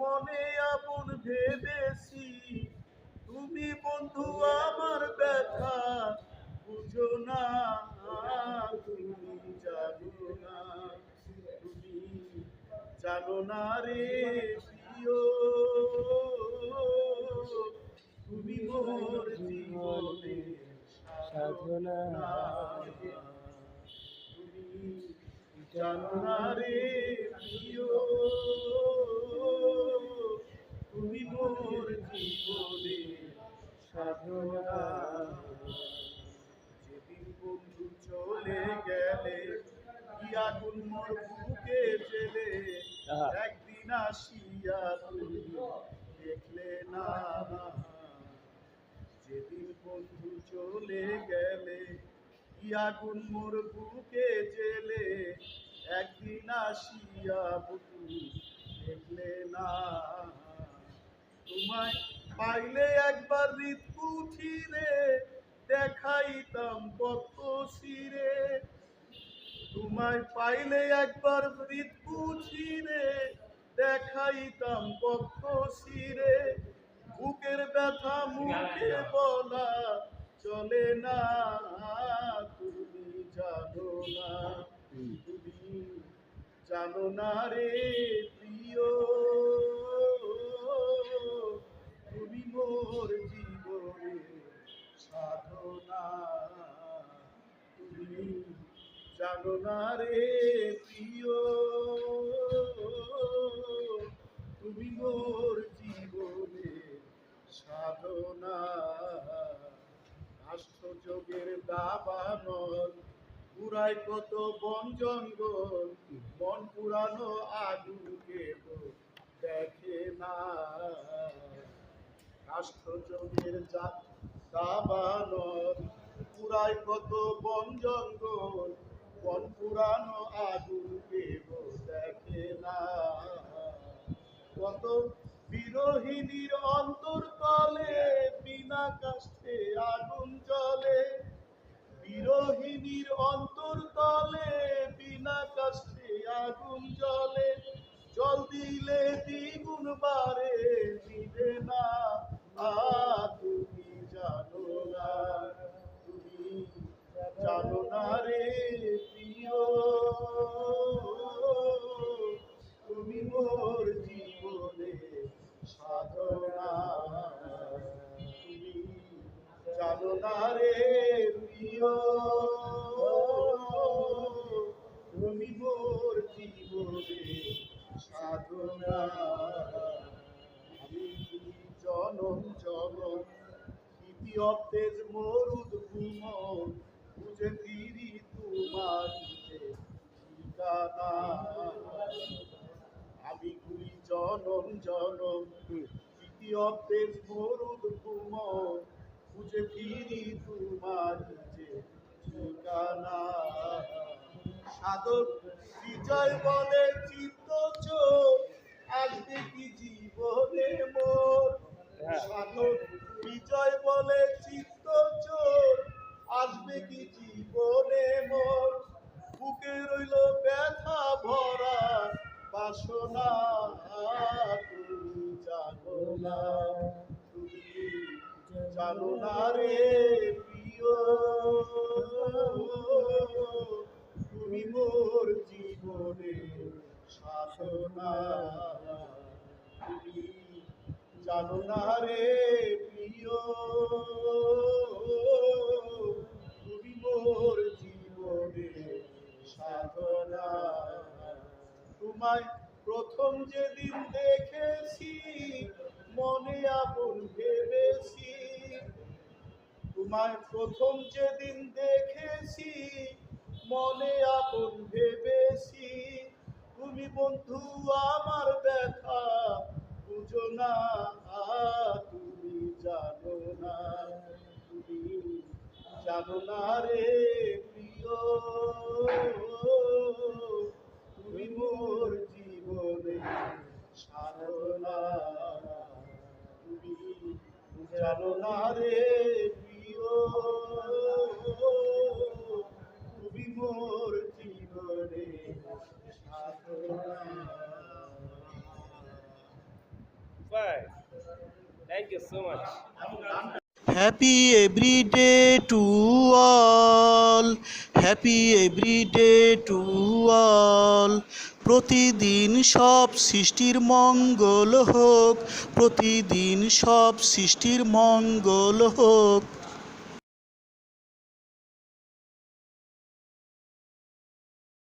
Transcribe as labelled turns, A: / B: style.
A: মনে আপন ভেবেছি। তুমি বন্ধু আমার ব্যথা, বুঝো না তুমি জানো না। তুমি জানো না রে প্রিয়। তুমি মোর জীবনে সাধনা তুমি জানো না রে প্রিয়। আগুন মোর বুকে জেলে একদিন আসিয়া তুমি দেখলে না যেদিন বন্ধু চলে গেলে কি আগুন মোর বুকে জেলে একদিন আসিয়া তুমি দেখলে না। তোমায় পাইলে একবার হৃদ কুঠিরে দেখাইতাম কত শিরে তোমায় পাইলে একবার হৃদ চিরে দেখাইতাম কত শিরে। বুকের ব্যথা মুখে বলা চলে না, তুমি জানো না, তুমি জানো না রে প্রিয়। জানো না রে প্রিয়। তুমি মোর জীবনে সাধনা। রাষ্ট্রযোগের দাবানল পুরাই কত বন জঙ্গল মন পুরানো আগুনকে তো দেখে না। রাষ্ট্রযোগের দাবানল পুরাই কত বন জঙ্গল বন পুরানো আগুনকে তো দেখে না। কত বিরোহিনীর অন্তর্তলে বিনা কাষ্ঠে আগুন জ্বলে। বিরোহিনীর অন্তর্তলে বিনা কাষ্ঠে আগুন জ্বলে। জল দিলে দ্বিগুণ বারে দিবে না। জনম ইতি অব্দেজ মরুদ ভূম বুঝে ফিরি তোমার ঠিকানা? আমি গুলি জনম জনম। ইতি অব্দেজ মরুদ ভূম বুঝে ফিরি তোমার ঠিকানা? সাধক বিজয় বলে চিত্ত চোর আসবে কি জীবনে মোর।
B: হ্যাঁ।
A: সাধক বিজয় বলে চিত্ত চোর। আসবে কি জীবনে মোর? বুকে রইল ব্যথা ভরা বাসনা তুমি জানো না। তুমি জানো না রে প্রিয়। তুমি মোর জীবনে সাধনা। তুমি জানো না রে তোমায় প্রথম যেদিন দেখেছি, মনে আপন ভেবেছি। তুমি বন্ধু, আমার ব্যথা বুঝো না, তুমি জানো না, তুমি জানো না রে প্রিয়। তুমি মোর জীবনে সাধনা তুমি জানো না রে সাধনা
B: ভাই thank you so much
A: happy everyday to all happy everyday to all প্রতিদিন সব সৃষ্টির মঙ্গল হোক। প্রতিদিন সব সৃষ্টির মঙ্গল হোক।